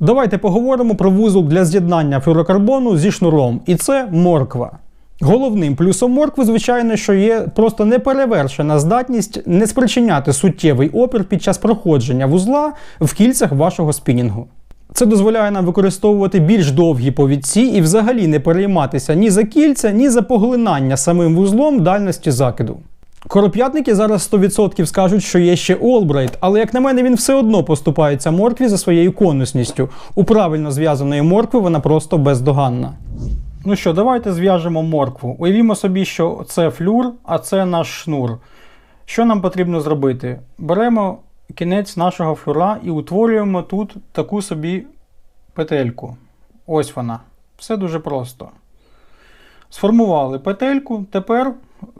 Давайте поговоримо про вузол для з'єднання флюорокарбону зі шнуром, і це морква. Головним плюсом моркви, звичайно, що є просто неперевершена здатність не спричиняти суттєвий опір під час проходження вузла в кільцях вашого спінінгу. Це дозволяє нам використовувати більш довгі повідці і взагалі не перейматися ні за кільця, ні за поглинання самим вузлом дальності закиду. Короп'ятники зараз 100% скажуть, що є ще Олбрайт, але як на мене, він все одно поступається моркві за своєю конусністю. У правильно зв'язаної моркви вона просто бездоганна. Ну що, давайте зв'яжемо моркву. Уявімо собі, що це флюр, а це наш шнур. Що нам потрібно зробити? Беремо кінець нашого флюра і утворюємо тут таку собі петельку. Ось вона. Все дуже просто. Сформували петельку, тепер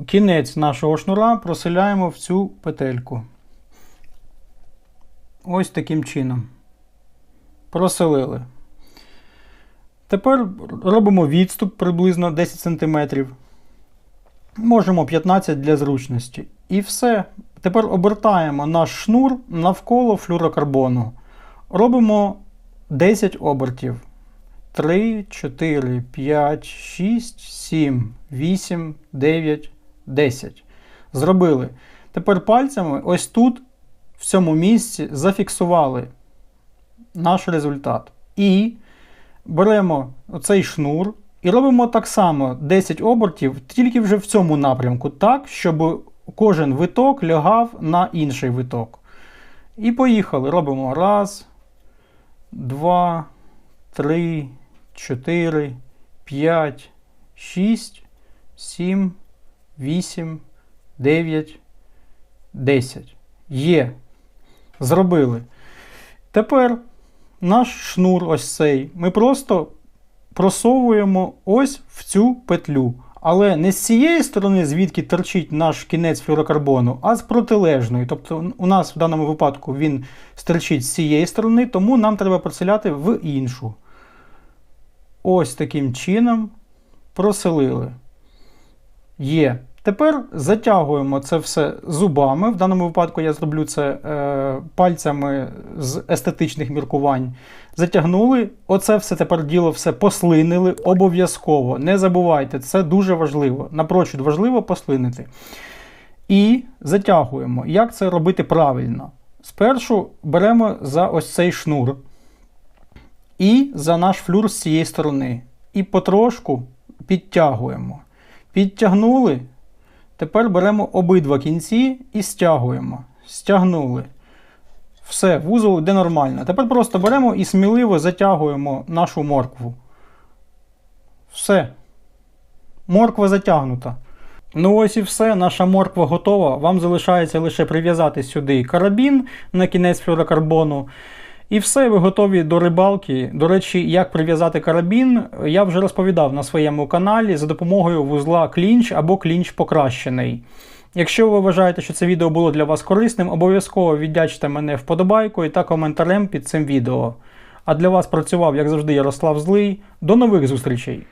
кінець нашого шнура проселяємо в цю петельку. Ось таким чином. Проселили. Тепер робимо відступ приблизно 10 см. Можемо 15 для зручності. І все. Тепер обертаємо наш шнур навколо флюрокарбону. Робимо 10 обертів. 3, 4, 5, 6, 7, 8, 9, 10. Зробили. Тепер пальцями ось тут, в цьому місці, зафіксували наш результат. І беремо цей шнур і робимо так само 10 обертів, тільки вже в цьому напрямку, так, щоб кожен виток лягав на інший виток. І поїхали. Робимо раз, два, три, чотири, п'ять, шість, сім, вісім, дев'ять, десять. Є. Зробили. Тепер наш шнур, ось цей, ми просто просовуємо ось в цю петлю. Але не з цієї сторони, звідки торчить наш кінець флюрокарбону, а з протилежної. Тобто у нас в даному випадку він стерчить з цієї сторони, тому нам треба проселяти в іншу. Ось таким чином проселили. Є. Тепер затягуємо це все зубами. В даному випадку я зроблю це е, пальцями з естетичних міркувань. Затягнули. Оце все тепер діло все послинили обов'язково. Не забувайте, це дуже важливо. Напрочуд важливо послинити. І затягуємо. Як це робити правильно? Спершу беремо за ось цей шнур. І за наш флюр з цієї сторони. І потрошку підтягуємо. Підтягнули. Тепер беремо обидва кінці і стягуємо. Стягнули. Все, вузол йде нормально. Тепер просто беремо і сміливо затягуємо нашу моркву. Все. Морква затягнута. Ну ось і все, наша морква готова. Вам залишається лише прив'язати сюди карабін на кінець флюрокарбону. І все, ви готові до рибалки. До речі, як прив'язати карабін, я вже розповідав на своєму каналі за допомогою вузла клінч або клінч покращений. Якщо ви вважаєте, що це відео було для вас корисним, обов'язково віддячте мене вподобайкою та коментарем під цим відео. А для вас працював, як завжди, Ярослав Злий. До нових зустрічей!